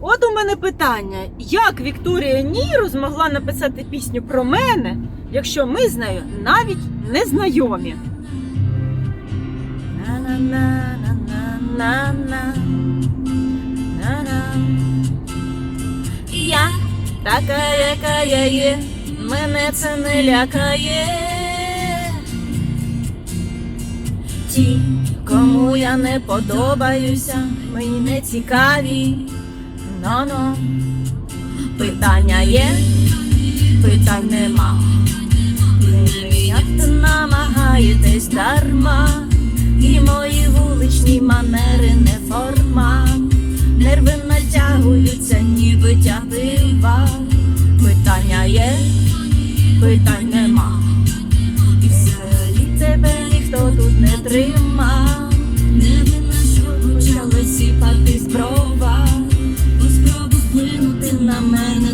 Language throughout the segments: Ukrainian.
От у мене питання: як Вікторія Ніру змогла написати пісню про мене, якщо ми з нею навіть не знайомі? Я така, яка я є, мене це не лякає. Ті, кому я не подобаюся, мені не цікаві. Но-но. Питання є, питань нема. Як намагаєтесь дарма, і мої вуличні манери не форма. Нерви натягуються, ніби тягива. Питання є, питань нема. І взагалі тебе ніхто тут не тримав.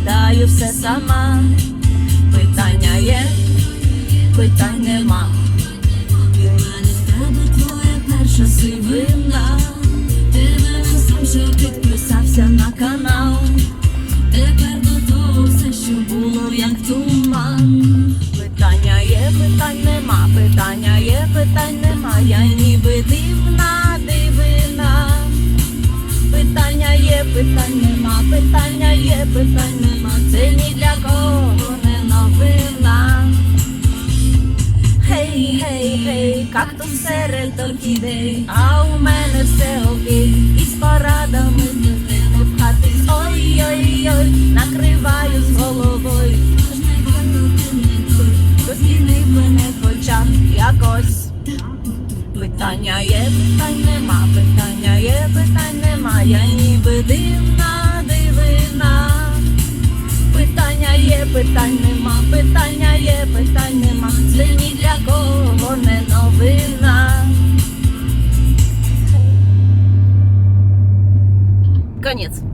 Розповідаю все сама. Питання є, питань нема. Від мене тебе твоя перша сивина. Ти мене сам що підписався на канал. Тепер до того все, що було, як туман. Питання є, питань нема, питання є, питань нема, питання є, питань нема. Це ні для кого не новина. Гей, гей, гей, кактус серед орхідей, а у мене все окей, і з парадами мене не вхатись. Ой-ой-ой, накриваю з головою. Змінив мене хоча якось. Питання є, питань нема, питання є, питань нема, я ніби дивна дивина. Питання є, питань нема, питання є, питань нема. Це ні для кого не новина. Конець.